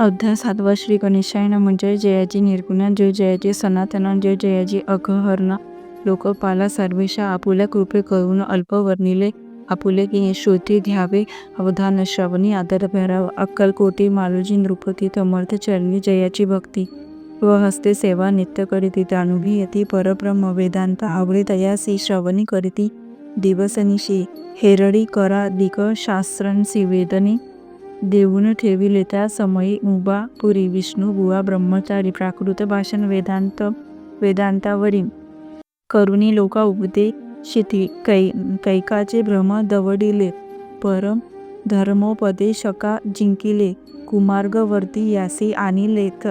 अध्याय सातवा श्री गणेशायन म्हणजे जयाची जयाजी निर्गुण जय जयाजी सनातन जय जयाजी अघहरण. लोकपाला सर्वेशा आपुल्या कृपे करून अल्पवर्णिले आपुले की श्रोती घ्यावे अवधान श्रवणी आदर भराव अक्कलकोटी मालोजी नृपती समर्थ चरणी जयाची भक्ती. व हस्ते सेवा नित्य करीती तानुभी यती परब्रह्म वेदांत आवडे तयासी श्रवणी करीती दिवसनिशी हेरडी करा दिक शास्त्रंसी वेदनी देऊन ठेविले. त्या समयी मुबा पुरी विष्णू बुवा ब्रह्मचारी प्राकृत भाषण वेदांत वेदांतावरील करुणी लोका उपदे शिती कै कैकाचे भ्रम दवडिले. परम धर्मोपदेशका जिंकिले कुमार्गवर्ती यासी आणिले त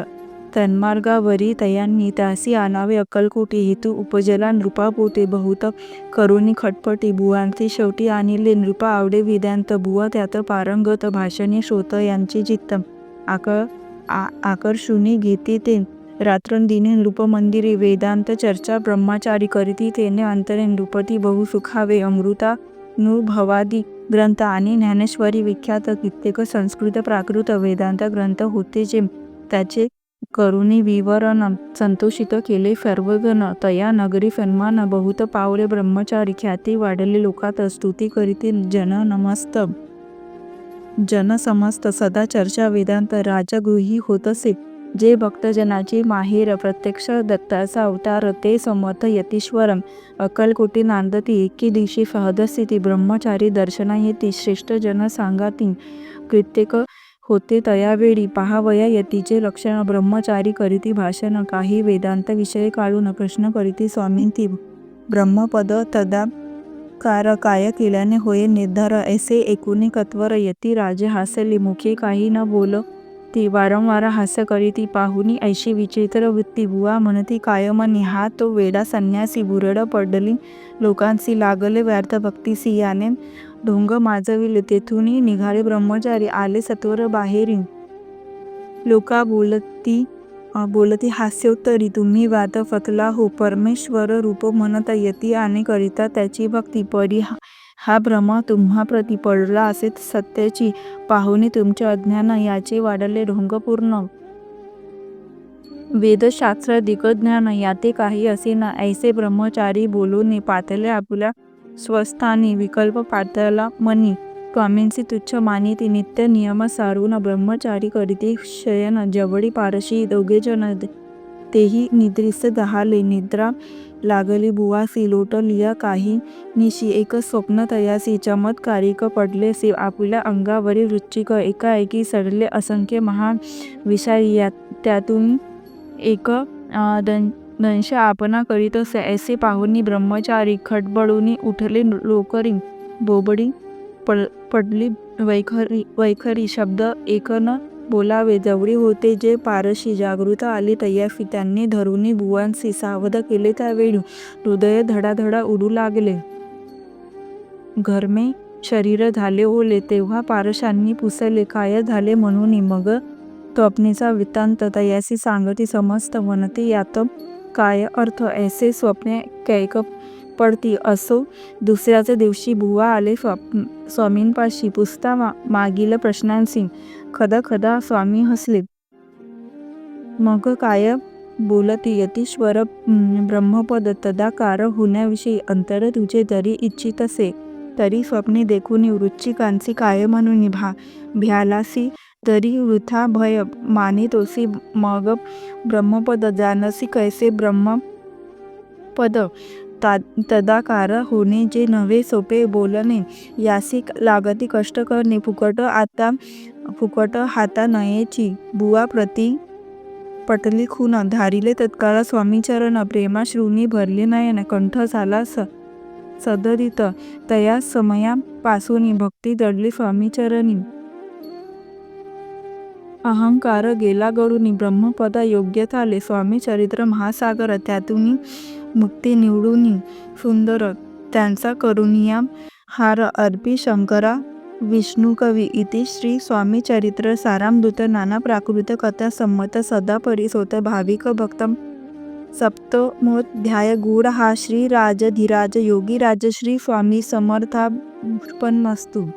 तन्मार्गावरी तयांनी त्यासी आणावे अक्कलकोटी हेतू उपजला नृपापोटे बहुत करुणी खटपटी बुवांती शेवटी आणिले नृपा आवडे वेदांत बुवा त्यात पारंगत भाषणे श्रोत यांचे चित्त. आक आ आकर्षुनी घेते ते रात्रंदिने नृपमंदिरे वेदांत चर्चा ब्रह्मचारी करीती तेने अंतरे नृपती बहु सुखावे अमृता नुभवादी ग्रंथ आणि ज्ञानेश्वरी विख्यात कित्येक संस्कृत प्राकृत वेदांत ग्रंथ होते जे त्याचे करुणी विवरण संतोषित केले. सर्वजण तया नगरी सन्मान बहुत पावले ब्रह्मचारी ख्याती वाढले लोकात स्तुती करीतील जन नमस्त जन समस्त सदा चर्चा वेदांत राजगृही होत असे. जे भक्तजनाची माहेर प्रत्यक्ष दत्ताचा अवतार ते समर्थ यतीश्वरम अकलकोटी नांदती एके दिवशी सहदस्थिती ब्रह्मचारी दर्शना येती श्रेष्ठ जन सांगाती कित्येक होते तयावेळी पहावया यतीचे लक्षण ब्रह्मचारी करीती भाषण काही वेदांत विषय काढून प्रश्न करीती स्वामींती. ब्रह्मपद तदा कार काय केल्याने होय निर्धार ऐसे एकूणी कत्वर यती राजे हासली मुखे काही न बोल ती वारंवार हास्य करीती पाहुनी ऐशी विचित्र वृत्ती. बुवा म्हणती कायम हा तो वेडा संन्यासी बुरड पडली. लोकांसी लागले व्यर्थ भक्तीसी याने ढोंग माजविले. तेथूनही निघाले ब्रह्मचारी. आले सत्वर बाहेरी. लोका बोलती बोलती हास्योत्तरी. तुम्ही वाद फतला हो. परमेश्वर रूप म्हणता यती आणि करिता त्याची भक्ती. परी हा भ्रम तुम्हाप्रती पडला असे सत्याची पाहुणी तुमचे अज्ञान याचे वाढले ढोंगपूर्ण. वेदशास्त्र दिग्ज्ञान याते काही असे ना ऐसे ब्रह्मचारी बोलून पातले आपल्या स्वस्थानी विकल्प पातळला मनी. स्वामींची तुच्छ मानिती नित्य नियम सारून ब्रह्मचारी करीती शयन जवळी पारशी दोघेजण तेही निद्रिस्त दहाले. निद्रा लागली बुवासी लोटलिया काही निशी. एक स्वप्न तयासी चमत्कारिक पडले से. आपल्या अंगावरील वृश्चिक एकाएकी सडले असंख्य महान विषारी या त्यातून एक दं दंश आपणा करीत असे ऐसे पाहुनी ब्रह्मचारी खडबडूनी उठले लोकरी बोबडी पड पडली वैखरी वैखरी शब्द एक न बोलावे. जवळी होते जे पारशी जागृत आली तयाफी त्यांनी धरुनी बुवांसी सावध केले त्यावेळी हृदय धडाधडा उडू लागले. घरमे शरीर झाले ओले तेव्हा पारशांनी पुसले. काय झाले म्हणून मग स्वप्नेचा वृत्तांत तयासी सांगती समस्त म्हणते यात काय अर्थ? ऐसे स्वप्ने कैक पडती असो दुसऱ्याच दिवशी बुवा आले स्वामींपाशी पुस्ता मा मागील प्रश्नांसी खदा खदा स्वामी हसले. मग काय बोलती यतीश्वर ब्रह्मपद तदाकार होण्याविषयी अंतर तुझे जरी इच्छित असे तरी स्वप्ने देखून वृच्चिकांची काय म्हणून भा भ्यालासी तरी वृथा भय मानितोसी मग ब्रह्मपद जानसी कैसे ब्रह्मपद? तदाकार होणे जे नव्हे सोपे बोलणे. यासी लागती कष्ट करणे. फुकट आता फुकट हाता नयेची. बुवा प्रती पटली खून. धारिले तत्काळ स्वामीचरण. प्रेमाश्रूनी भरले नयन. कंठ झाला स सदरित. तया समयापासून भक्ती दडली स्वामीचरणी. अहंकार गेला गळून. ब्रह्मपदा योग्य झाले. स्वामी चरित्र महासागर. त्यातून मुक्ती निवडून सुंदर त्यांचा करुणिया हार अर्पी शंकरा विष्णू कवी इति श्री स्वामी चरित्र सारामदूत नाना प्राकृत कथा संमत सदा परिसोत भाविक भक्त. सप्तमोध्याय गूढ हा श्री राजधिराज योगी राज श्री स्वामी समर्थापन्नस्तु